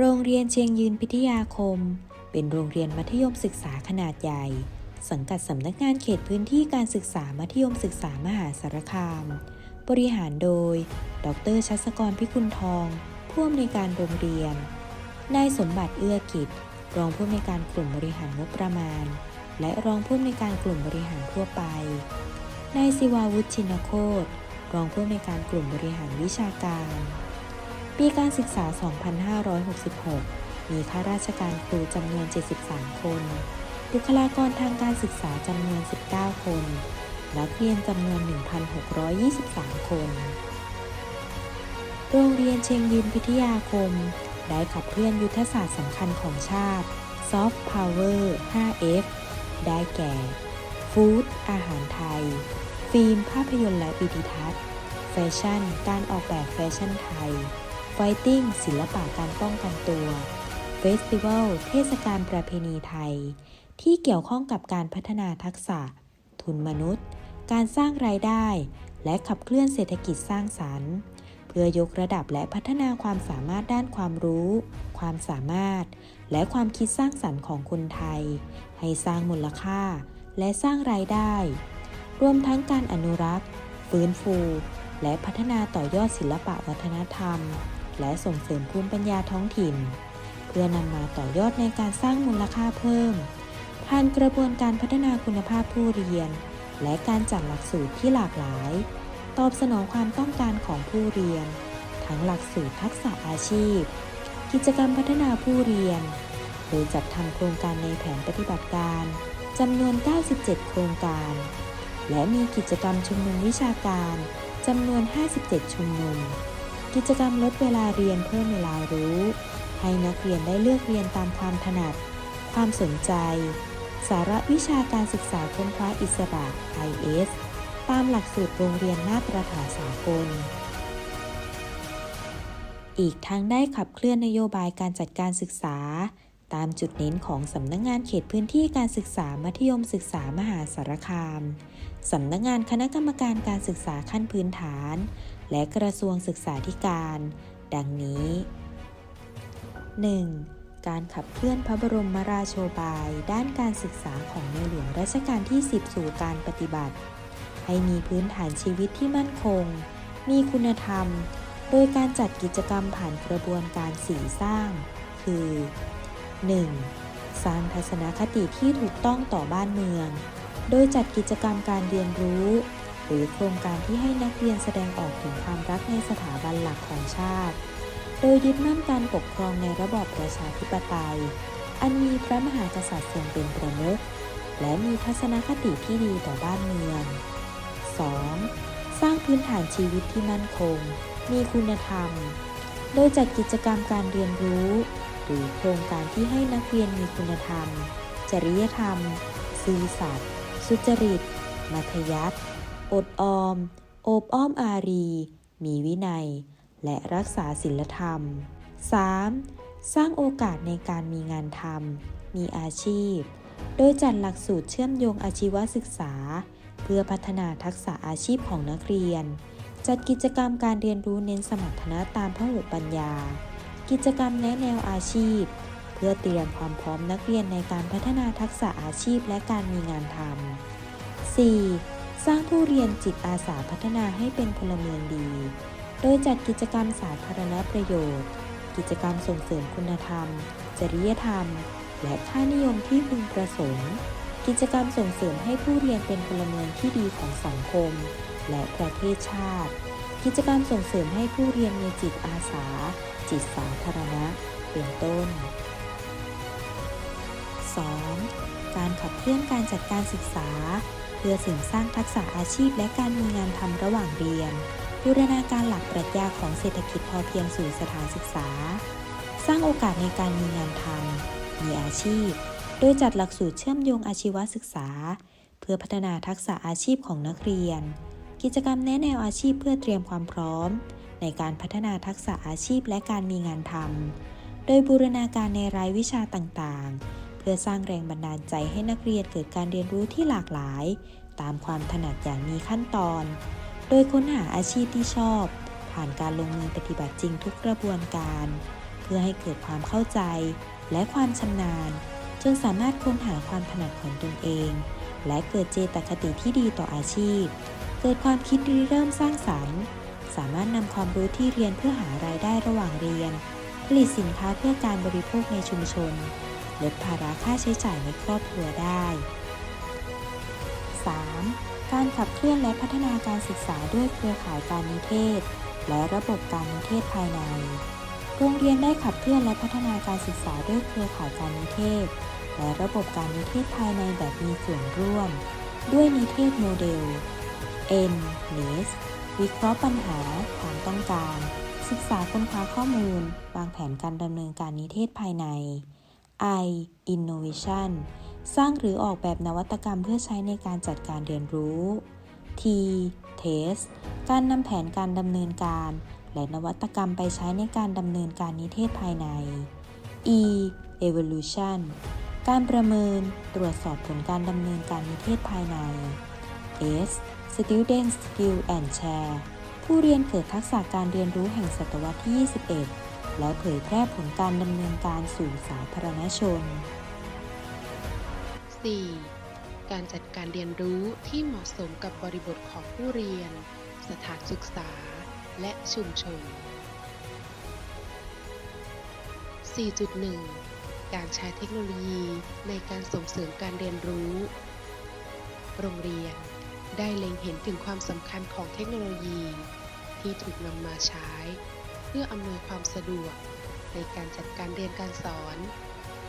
โรงเรียนเชียงยืนพิทยาคม เป็นโรงเรียนมัธยมศึกษาขนาดใหญ่ สังกัดสำนักงานเขตพื้นที่การศึกษามัธยมศึกษามหาสารคาม บริหารโดย ดรชัสกรพิกุลทองผู้อำนวยการโรงเรียน นายสมบัติเอื้อกิจ รองผู้อำนวยการกลุ่มบริหารงบประมาณ และรองผู้อำนวยการกลุ่มบริหารทั่วไป นายศิวาวุฒิชินโคตรองผู้อำนวยการกลุ่มบริหารวิชาการ ปีการศึกษา 2566 มีข้าราชการครูจำนวน 73 คน บุคลากรทางการศึกษาจำนวน 19 คน นักเรียนจำนวน 1,623 คน โรงเรียนเชียงยืนพิทยาคม ได้ขับเคลื่อนยุทธศาสตร์สำคัญของชาติ Soft Power 5F ได้แก่ ฟู้ด อาหารไทย ฟิล์ม ภาพยนตร์และวิดีทัศน์ แฟชั่น การออกแบบแฟชั่นไทย ไฟติ้งศิลปะการป้องกันตัวเฟสติวัลเทศกาลประเพณีไทย ที่เกี่ยวข้องกับการพัฒนาทักษะ ทุนมนุษย์ การสร้างรายได้ และขับเคลื่อนเศรษฐกิจสร้างสรรค์ เพื่อยกระดับและพัฒนาความสามารถด้านความรู้ ความสามารถ และความคิดสร้างสรรค์ของคนไทย ให้สร้างมูลค่า และสร้างรายได้ รวมทั้งการอนุรักษ์ ฟื้นฟูและพัฒนาต่อยอดศิลปะวัฒนธรรม และส่งเสริมภูมิปัญญาท้องถิ่น เพื่อนำมาต่อยอดในการสร้างมูลค่าเพิ่ม ผ่านกระบวนการพัฒนาคุณภาพผู้เรียน และการจัดหลักสูตรที่หลากหลาย ตอบสนองความต้องการของผู้เรียน ทั้งหลักสูตรทักษะอาชีพ กิจกรรมพัฒนาผู้เรียน โดยจัดทำโครงการในแผนปฏิบัติการจำนวน 97 โครงการ และมีกิจกรรมชุมนุมวิชาการจำนวน 57 ชุมนุม กิจกรรมลดเวลาเรียนเพิ่มเวลารู้ ให้นักเรียนได้เลือกเรียนตามความถนัด ความสนใจ สาระวิชาการศึกษาค้นคว้าอิสระ IS ตามหลักสูตรโรงเรียนมาตรฐานสากล อีกทั้งได้ขับเคลื่อนนโยบายการจัดการศึกษา ตามจุดเน้นของสำนักงงานเขตพื้นที่การศึกษามัธยมศึกษามหาสารคาม สำนักงงานคณะกรรมการการศึกษาขั้นพื้นฐาน และกระทรวงศึกษาธิการ ดังนี้ 1. การขับเคลื่อนพระบรมราโชบาย ด้านการศึกษาของในหลวงรัชกาลที่ 10 สู่การปฏิบัติ ให้มีพื้นฐานชีวิตที่มั่นคง มีคุณธรรม โดยการจัดกิจกรรมผ่านกระบวนการสี่สร้าง คือ 1. สร้างทัศนคติที่ถูกต้องต่อบ้านเมือง โดยจัดกิจกรรมการเรียนรู้ หรือโครงการที่ให้นักเรียนแสดงออกถึงความรักในสถาบันหลักของชาติ โดยยึดมั่นการปกครองในระบอบประชาธิปไตย อันมีพระมหากษัตริย์ทรงเป็นประมุขและมีทัศนคติที่ดีต่อบ้านเมือง 2. สร้างพื้นฐานชีวิตที่มั่นคง มีคุณธรรม โดยจัดกิจกรรมการเรียนรู้ หรือโครงการที่ให้นักเรียนมีคุณธรรม จริยธรรม ซื่อสัตย์ สุจริต มัธยัติ อดออม โอบอ้อมอารี มีวินัย และรักษาศีลธรรม 3. สร้างโอกาสในการมีงานทำมีอาชีพ โดยจัดหลักสูตรเชื่อมโยงอาชีวศึกษา เพื่อพัฒนาทักษะอาชีพของนักเรียน จัดกิจกรรมการเรียนรู้เน้นสมรรถนะตามพหุปัญญา กิจกรรมแนะแนวอาชีพ เพื่อเตรียมความพร้อมนักเรียนในการพัฒนาทักษะอาชีพและการมีงานทำ 4. สร้างผู้เรียนจิตอาสาพัฒนาให้เป็นพลเมืองดี โดยจัดกิจกรรมสาธารณประโยชน์ กิจกรรมส่งเสริมคุณธรรม จริยธรรม และค่านิยมที่พึงประสงค์ กิจกรรมส่งเสริมให้ผู้เรียนเป็นพลเมืองที่ดีของสังคม และประเทศชาติ กิจกรรมส่งเสริมให้ผู้เรียนมีจิตอาสา จิตสาธารณะ เป็นต้น 2. การขับเคลื่อนการจัดการศึกษา พื่อเสริมสร้างทักษะอาชีพและการมีงานทำระหว่างเรียน บูรณาการหลักปรัชญาของเศรษฐกิจพอเพียงสู่สถานศึกษา สร้างโอกาสในการมีงานทำมีอาชีพ โดยจัดหลักสูตรเชื่อมโยงอาชีวศึกษา เพื่อพัฒนาทักษะอาชีพของนักเรียน กิจกรรมแนะแนวอาชีพเพื่อเตรียมความพร้อม ในการพัฒนาทักษะอาชีพและการมีงานทำโดยบูรณาการในรายวิชาต่างๆเพื่อสร้างแรงบันดาลใจให้นักเรียนเกิดการเรียนรู้ที่หลากหลาย ตามความถนัดอย่างมีขั้นตอน โดยค้นหาอาชีพที่ชอบ ผ่านการลงมือปฏิบัติจริงทุกกระบวนการ เพื่อให้เกิดความเข้าใจและความชำนาญ จนสามารถค้นหาความถนัดของตนเอง และเกิดเจตคติที่ดีต่ออาชีพ เกิดความคิดริเริ่มสร้างสรรค์ สามารถนำความรู้ที่เรียนเพื่อหารายได้ระหว่างเรียน ผลิตสินค้าเพื่อการบริโภคในชุมชนลดภาระค่าใช้จ่ายในครอบครัวได้ 3. การขับเคลื่อนและพัฒนาการศึกษาด้วยเครือข่ายการนิเทศ และระบบการนิเทศภายใน โรงเรียนได้ขับเคลื่อนและพัฒนาการศึกษาด้วยเครือข่ายการนิเทศ และระบบการนิเทศภายในแบบมีส่วนร่วม ด้วยนิเทศโมเดล N NES วิเคราะห์ปัญหาความต้องการ ศึกษาค้นคว้าข้อมูล วางแผนการดำเนินการนิเทศภายใน I Innovation สร้างหรือออกแบบนวัตกรรมเพื่อใช้ในการจัดการเรียนรู้ T Test การนำแผนการดำเนินการ และนวัตกรรมไปใช้ในการดำเนินการนิเทศภายใน E Evolution การประเมินตรวจสอบผลการดำเนินการนิเทศภายใน S Student Skill and Share ผู้เรียนเกิดทักษะการเรียนรู้แห่งศตวรรษที่ 21 และเผยแพร่ผลการดำเนินการสู่สาธารณชน 4. การจัดการเรียนรู้ที่เหมาะสมกับบริบทของผู้เรียน สถานศึกษา และชุมชน 4.1 การใช้เทคโนโลยีในการส่งเสริมการเรียนรู้ โรงเรียนได้เล็งเห็นถึงความสำคัญของเทคโนโลยี ที่ถูกนำมาใช้ เพื่ออำนวยความสะดวก ในการจัดการเรียนการสอน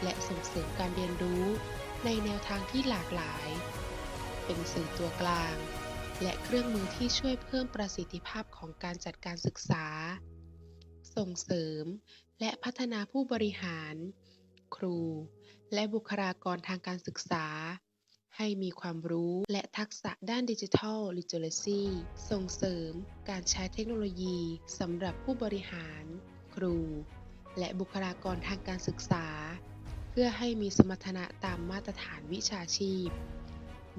และส่งเสริมการเรียนรู้ ในแนวทางที่หลากหลาย เป็นสื่อตัวกลาง และเครื่องมือที่ช่วยเพิ่มประสิทธิภาพของการจัดการศึกษา ส่งเสริม และพัฒนาผู้บริหาร ครู และบุคลากรทางการศึกษา ให้มีความรู้และทักษะด้านดิจิทัลลิเ e เรซีส่งเสริมการใช้เทคโนโลยีสำหรับผู้บริหาร ครู และบุคลากรทางการศึกษา พื่อให้มีสมรรถนะตามมาตรฐานวิชาชีพ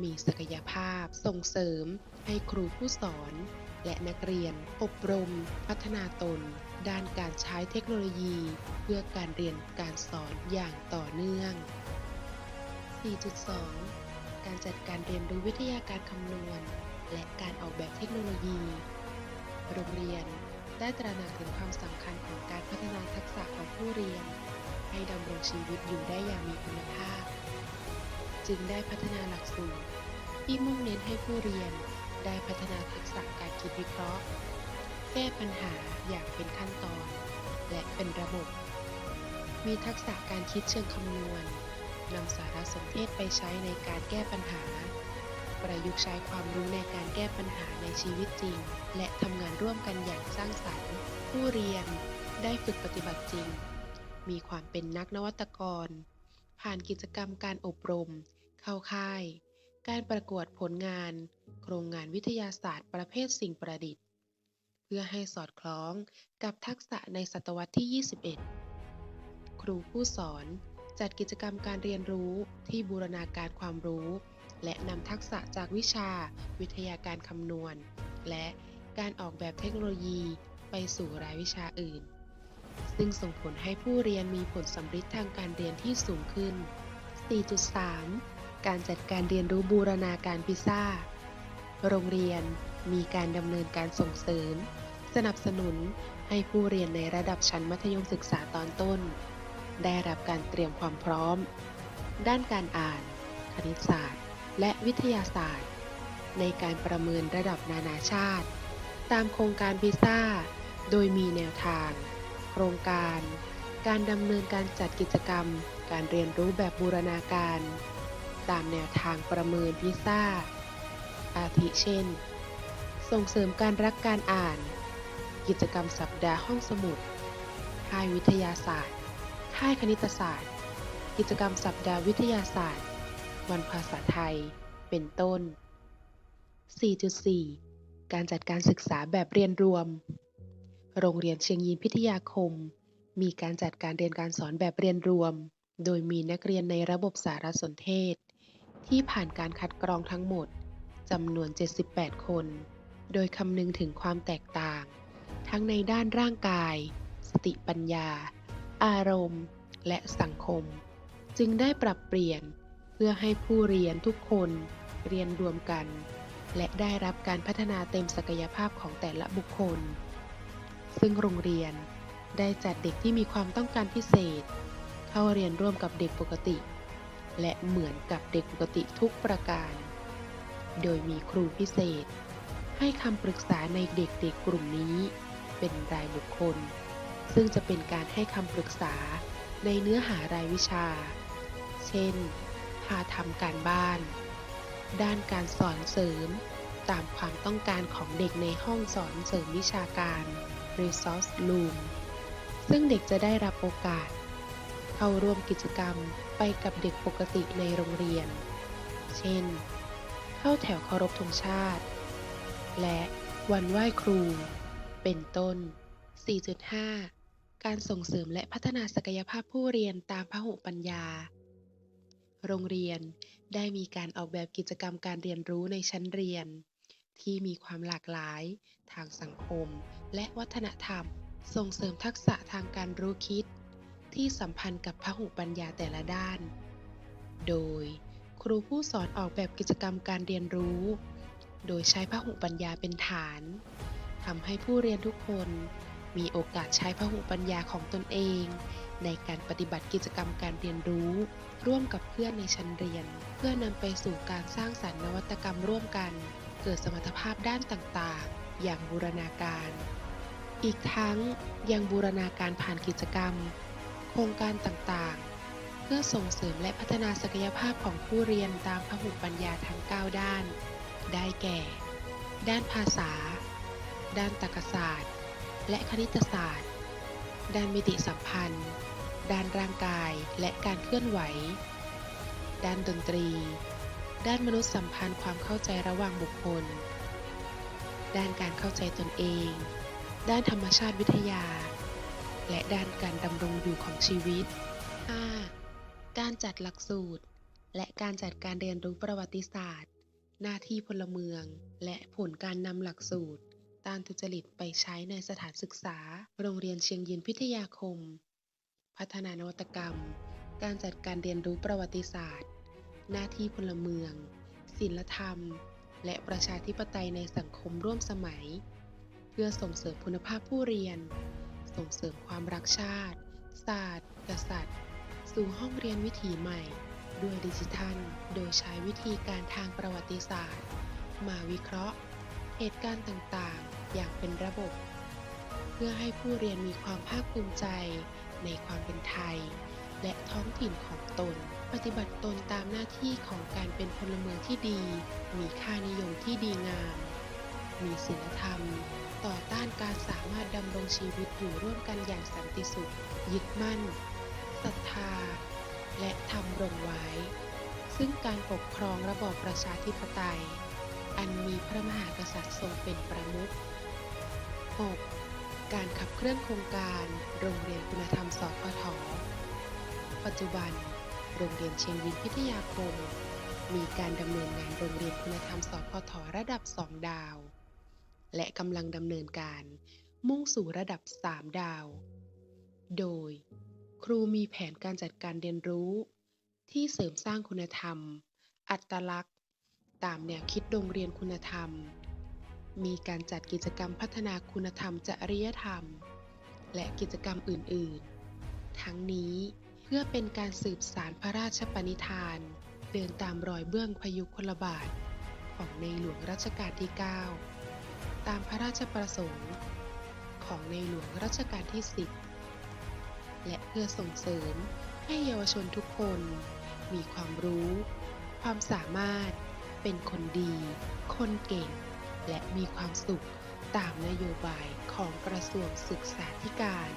มีศักยภาพส่งเสริม ให้ครูผู้สอน และนักเรียน อบรม พัฒนาตน ด้านการใช้เทคโนโลยี เพื่อการเรียนการสอนอย่างต่อเนื่อง 4.2 การจัดการเรียนรู้วิทยาการคำนวณ และการออกแบบเทคโนโลยี โรงเรียนได้ตระหนักถึงความสำคัญของการพัฒนาทักษะของผู้เรียน ให้ดำรงชีวิตอยู่ได้อย่างมีคุณภาพ จึงได้พัฒนาหลักสูตรที่มุ่งเน้นให้ผู้เรียนได้พัฒนาทักษะการคิดวิเคราะห์ แก้ปัญหาอย่างเป็นขั้นตอน และเป็นระบบ มีทักษะการคิดเชิงคำนวณนำสารสนเทศไปใช้ในการแก้ปัญหา ประยุกต์ใช้ความรู้ในการแก้ปัญหาในชีวิตจริง และทำงานร่วมกันอย่างสร้างสรรค์ ผู้เรียนได้ฝึกปฏิบัติจริง มีความเป็นนักนวัตกร ผ่านกิจกรรมการอบรม เข้าค่าย การประกวดผลงาน โครงงานวิทยาศาสตร์ประเภทสิ่งประดิษฐ์ เพื่อให้สอดคล้องกับทักษะในศตวรรษที่ 21 ครูผู้สอนจัดกิจกรรมการเรียนรู้ที่บูรณาการความรู้ และนำทักษะจากวิชา วิทยาการคำนวณ และการออกแบบเทคโนโลยีไปสู่รายวิชาอื่น ซึ่งส่งผลให้ผู้เรียนมีผลสำฤทธิ์ทางการเรียนที่สูงขึ้น 4.3 การจัดการเรียนรู้บูรณาการพิซซ่า โรงเรียนมีการดำเนินการส่งเสริม สนับสนุนให้ผู้เรียนในระดับชั้นมัธยมศึกษาตอนต้น ได้รับการเตรียมความพร้อม ด้านการอ่าน คณิตศาสตร์ และวิทยาศาสตร์ ในการประเมินระดับนานาชาติ ตามโครงการพิซซ่า โดยมีแนวทาง โครงการ การดำเนินการจัดกิจกรรม การเรียนรู้แบบบูรณาการ ตามแนวทางประเมินพิซ่า อาทิเช่น ส่งเสริมการรักการอ่าน กิจกรรมสัปดาห์ห้องสมุด ค่ายวิทยาศาสตร์ ค่ายคณิตศาสตร์ กิจกรรมสัปดาห์วิทยาศาสตร์ วันภาษาไทย เป็นต้น 4.4 การจัดการศึกษาแบบเรียนรวม โรงเรียนเชียงยีนพิทยาคม มีการจัดการเรียนการสอนแบบเรียนรวม โดยมีนักเรียนในระบบสารสนเทศ ที่ผ่านการคัดกรองทั้งหมดจำนวน 78 คน โดยคำนึงถึงความแตกต่าง ทั้งในด้านร่างกาย สติปัญญา อารมณ์ และสังคม จึงได้ปรับเปลี่ยนเพื่อให้ผู้เรียนทุกคนเรียนรวมกัน และได้รับการพัฒนาเต็มศักยภาพของแต่ละบุคคล ซึ่งโรงเรียนได้จัดเด็กที่มีความต้องการพิเศษ เข้าเรียนร่วมกับเด็กปกติ และเหมือนกับเด็กปกติทุกประการ โดยมีครูพิเศษ ให้คำปรึกษาในเด็กๆกลุ่มนี้ เป็นรายบุคคล ซึ่งจะเป็นการให้คำปรึกษาในเนื้อหารายวิชา เช่น พาทำการบ้าน ด้านการสอนเสริม ตามความต้องการของเด็กในห้องสอนเสริมวิชาการ Resource Room ซึ่งเด็กจะได้รับโอกาส เข้าร่วมกิจกรรมไปกับเด็กปกติในโรงเรียน เช่น เข้าแถวเคารพธงชาติ และวันไหว้ครู เป็นต้น 4.5 การส่งเสริมและพัฒนาศักยภาพผู้เรียนตามพหุปัญญา โรงเรียนได้มีการออกแบบกิจกรรมการเรียนรู้ในชั้นเรียน ที่มีความหลากหลาย ทางสังคม และวัฒนธรรม ส่งเสริมทักษะทางการรู้คิด ที่สัมพันธ์กับพหุปัญญาแต่ละด้าน โดยครูผู้สอนออกแบบกิจกรรมการเรียนรู้ โดยใช้พหุปัญญาเป็นฐานทำให้ผู้เรียนทุกคนมีโอกาสใช้พหุปัญญาของตนเอง ในการปฏิบัติกิจกรรมการเรียนรู้ ร่วมกับเพื่อนในชั้นเรียน เพื่อนำไปสู่การสร้างสรรค์นวัตกรรมร่วมกัน เกิดสมรรถภาพด้านต่างๆ อย่างบูรณาการ อีกทั้งยังบูรณาการผ่านกิจกรรม โครงการต่างๆ เพื่อส่งเสริมและพัฒนาศักยภาพของผู้เรียนตามพหุปัญญาทั้ง 9 ด้าน ได้แก่ ด้านภาษา ด้านตรรกศาสตร์ และคณิตศาสตร์ ด้านมิติสัมพันธ์ ด้านร่างกายและการเคลื่อนไหว ด้านดนตรี ด้านมนุษยสัมพันธ์ความเข้าใจระหว่างบุคคล ด้านการเข้าใจตนเอง ด้านธรรมชาติวิทยา และด้านการดำรงอยู่ของชีวิต 5. การจัดหลักสูตร และการจัดการเรียนรู้ประวัติศาสตร์ หน้าที่พลเมือง และผลการนำหลักสูตร ต้านทุจริตไปใช้ในสถานศึกษา โรงเรียนเชียงยืนพิทยาคม พัฒนานวัตกรรม การจัดการเรียนรู้ประวัติศาสตร์ หน้าที่พลเมืองศิลธรรม และประชาธิปไตยในสังคมร่วมสมัย เพื่อส่งเสริมคุณภาพผู้เรียน ส่งเสริมความรักชาติ ศาสตร์ กษัตริย์ สู่ห้องเรียนวิถีใหม่ ด้วยดิจิทัล โดยใช้วิธีการทางประวัติศาสตร์ มาวิเคราะห์ เหตุการณ์ต่างๆ อย่างเป็นระบบ เพื่อให้ผู้เรียนมีความภาคภูมิใจในความเป็นไทย และท้องถิ่นของตน ปฏิบัติตนตามหน้าที่ของการเป็นพลเมืองที่ดี มีค่านิยมที่ดีงาม มีศีลธรรม ต่อต้านการสามารถดำรงชีวิตอยู่ร่วมกันอย่างสันติสุข ยึดมั่น ศรัทธา และทำรงไว้ ซึ่งการปกครองระบอบประชาธิปไตย อันมีพระมหากษัตริย์ทรงเป็นประมุข 6. การขับเคลื่อนโครงการ โรงเรียนคุณธรรมสพทปัจจุบัน โรงเรียนเชียงยืนพิทยาคม มีการดำเนินงานโรงเรียนคุณธรรมสพทระดับ 2 ดาว และกำลังดำเนินการมุ่งสู่ระดับ 3 ดาว โดย ครูมีแผนการจัดการเรียนรู้ ที่เสริมสร้างคุณธรรม อัตลักษณ์ ตามแนวคิดโรงเรียนคุณธรรม มีการจัดกิจกรรมพัฒนาคุณธรรมจริยธรรม และกิจกรรมอื่น ๆ ทั้งนี้ พื่อเป็นการสืบสารพระราชปณิธาน เดินตามรอยเบื้องพยุคลบาท ของในหลวงรัชกาลที่ 9 ตามพระราชประสงค์ ของในหลวงรัชกาลที่ 10 และเพื่อส่งเสริมให้เยาวชนทุกคน มีความรู้ ความสามารถ เป็นคนดี คนเก่ง และมีความสุขตามนโยบายของกระทรวงศึกษาธิการ